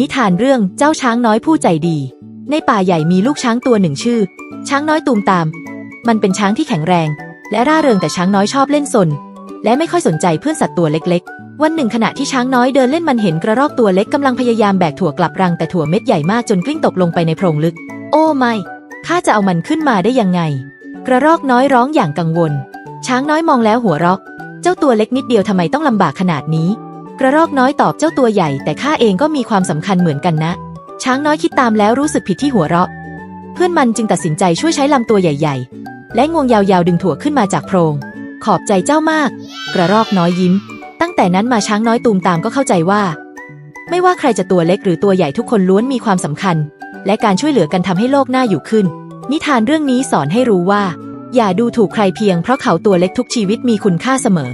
นิทานเรื่องเจ้าช้างน้อยผู้ใจดี ในป่าใหญ่มีลูกช้างตัวหนึ่งชื่อ ช้างน้อยตูมตาม มันเป็นช้างที่แข็งแรง และร่าเริงแต่ช้างน้อยชอบเล่นสน และไม่ค่อยสนใจเพื่อนสัตว์ตัวเล็กๆ วันหนึ่งขณะที่ช้างน้อยเดินเล่นมันเห็นกระรอกตัวเล็กกำลังพยายามแบกถั่วกลับรังแต่ถั่วเม็ดใหญ่มากจนกลิ้งตกลงไปในโพรงลึก โอ้ไม่ข้าจะเอามันขึ้นมาได้ยังไง กระรอกน้อยร้องอย่างกังวล ช้างน้อยมองแล้วหัวเราะ เจ้าตัวเล็กนิดเดียวทำไมต้องลำบากขนาดนี้ กระรอกน้อยตอบเจ้าตัวใหญ่ แต่ข้าเองก็มีความสำคัญเหมือนกันนะ ช้างน้อยคิดตามแล้วรู้สึกผิดที่หัวเราะ เพื่อนมันจึงตัดสินใจช่วยใช้ลำตัวใหญ่ ๆ และงวงยาวๆดึงถั่วขึ้นมาจากโพรง ขอบใจเจ้ามาก กระรอกน้อยยิ้ม ตั้งแต่นั้นมาช้างน้อยตูมตามก็เข้าใจว่า ไม่ว่าใครจะตัวเล็กหรือตัวใหญ่ทุกคนล้วนมีความสำคัญ และการช่วยเหลือกันทำให้โลกน่าอยู่ขึ้น นิทานเรื่องนี้สอนให้รู้ว่า อย่าดูถูกใครเพียงเพราะเขาตัวเล็กทุกชีวิตมีคุณค่าเสมอ